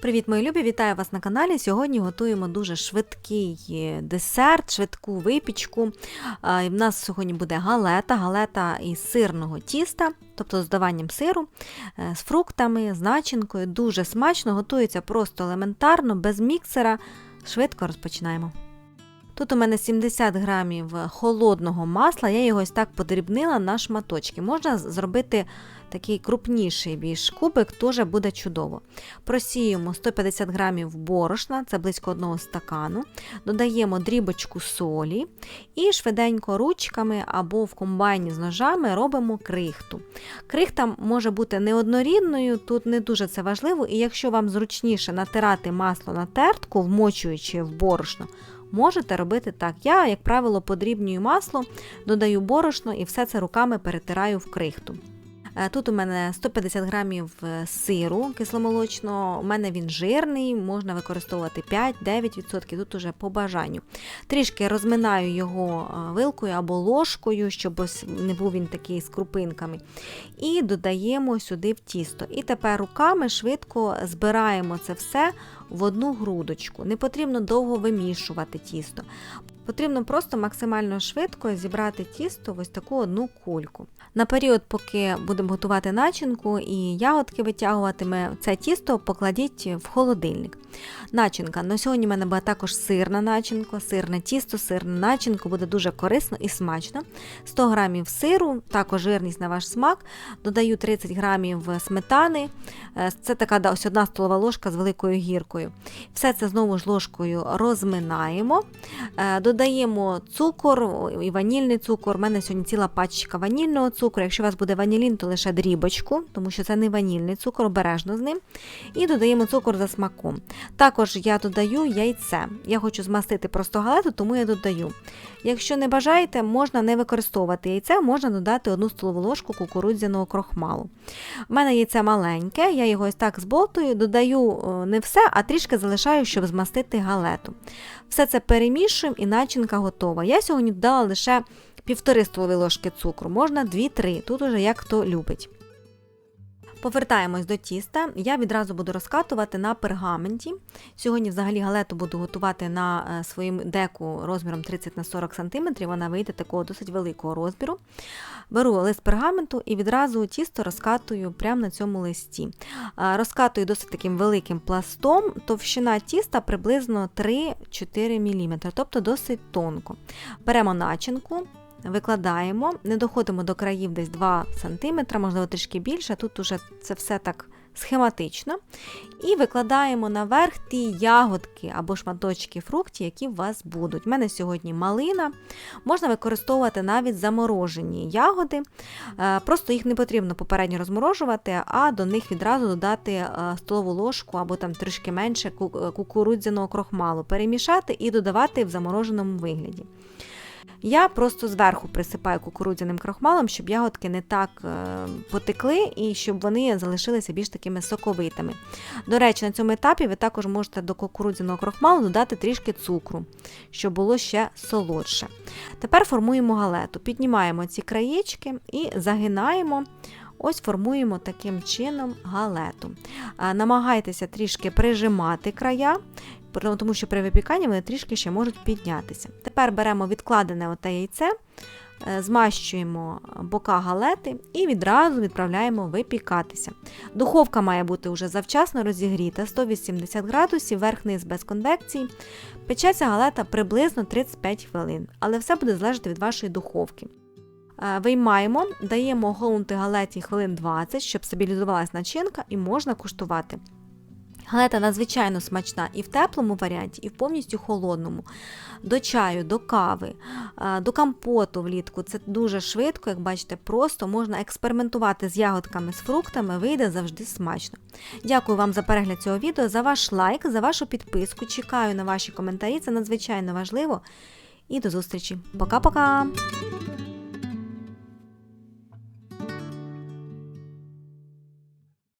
Привіт, мої любі! Вітаю вас на каналі. Сьогодні готуємо дуже швидкий е, десерт, швидку випічку. В нас сьогодні буде галета, галета із сирного тіста, тобто з даванням сиру, е, з фруктами, з начинкою. Дуже смачно, готується просто елементарно, без міксера. Швидко розпочинаємо. Тут у мене 70 грамів холодного масла, я його ось так подрібнила на шматочки. Можна зробити такий крупніший більш кубик, теж буде чудово. Просіємо 150 грамів борошна, це близько одного стакану. Додаємо дрібочку солі і швиденько ручками або в комбайні з ножами робимо крихту. Крихта може бути неоднорідною, тут не дуже це важливо, і якщо вам зручніше натирати масло на тертку, вмочуючи в борошно, Можете робити так. Я, як правило, подрібнюю масло, додаю борошно і все це руками перетираю в крихту. Е, Тут у мене 150 грамів е, сиру кисломолочного, у мене він жирний, можна використовувати 5-9%, тут уже по бажанню. Трішки розминаю його е, вилкою або ложкою, щоб ось не був він такий з крупинками. І додаємо сюди в тісто. І тепер руками швидко збираємо це все в одну грудочку. Не потрібно довго вимішувати тісто. Потрібно просто максимально швидко зібрати тісто в ось таку одну кульку. На період, поки будемо готувати начинку і ягодки витягуватиме, це тісто покладіть в холодильник. Начинка. На сьогодні в мене буде також сирна начинка, сирне тісто, сирна начинка буде дуже корисно і смачно. 100 грамів сиру, також жирність на ваш смак. Додаю 30 грамів сметани. Е, Це така ось одна столова ложка з великою гіркою. Все це знову ж ложкою розминаємо. Е, Додаємо цукор і ванільний цукор. У мене сьогодні ціла пачка ванільного цукру. Якщо у вас буде ванілін, то лише дрібочку, тому що це не ванільний цукор, обережно з ним. І додаємо цукор за смаком. Також я додаю яйце. Я хочу змастити просто галету, тому я додаю. Якщо не бажаєте, можна не використовувати яйце, можна додати одну столову ложку кукурудзяного крохмалу. У мене яйце маленьке, я його ось так зболтую, додаю е, не все, а трішки залишаю, щоб змастити галету. Все це перемішуємо і начинка готова. Я сьогодні додала лише півтори столові ложки цукру, можна 2-3, тут уже як хто любить. Повертаємось до тіста. Я відразу буду розкатувати на пергаменті. Сьогодні взагалі галету буду готувати на е, своїм деку розміром 30 на 40 см. Вона вийде такого досить великого розміру. Беру лист пергаменту і відразу тісто розкатую прямо на цьому листі. Розкатую досить таким великим пластом. Товщина тіста приблизно 3-4 мм, тобто досить тонко. Беремо начинку. Викладаємо, не доходимо до країв десь 2 см, можливо, трішки більше. Тут уже це все так схематично. І викладаємо наверх ті ягодки або шматочки фруктів, які у вас будуть. У мене сьогодні малина. Можна використовувати навіть заморожені ягоди. Е, Просто їх не потрібно попередньо розморожувати, а до них відразу додати е, столову ложку або там трішки менше е, кукурудзяного крохмалу, перемішати і додавати в замороженому вигляді. Я просто зверху присипаю кукурудзяним крохмалом, щоб ягодки не так е, потекли і щоб вони залишилися більш такими соковитими. До речі, на цьому етапі ви також можете до кукурудзяного крохмалу додати трішки цукру, щоб було ще солодше. Тепер формуємо галету. Піднімаємо ці краєчки і загинаємо. Ось формуємо таким чином галету. Намагайтеся трішки прижимати края, тому що при випіканні вони трішки ще можуть піднятися. Тепер беремо відкладене оте яйце, е, змащуємо бока галети і відразу відправляємо випікатися. Духовка має бути вже завчасно розігріта 180 градусів, верх-низ без конвекції. Печеться галета приблизно 35 хвилин, але все буде залежати від вашої духовки. Е, Виймаємо, даємо охолонути галеті хвилин 20, щоб стабілізувалась начинка і можна куштувати. Галета надзвичайно смачна і в теплому варіанті, і в повністю холодному. До чаю, до кави, е, до компоту влітку. Це дуже швидко, як бачите, просто можна експериментувати з ягодками, з фруктами, вийде завжди смачно. Дякую вам за перегляд цього відео, за ваш лайк, за вашу підписку. Чекаю на ваші коментарі, це надзвичайно важливо. І до зустрічі. Пока-пока!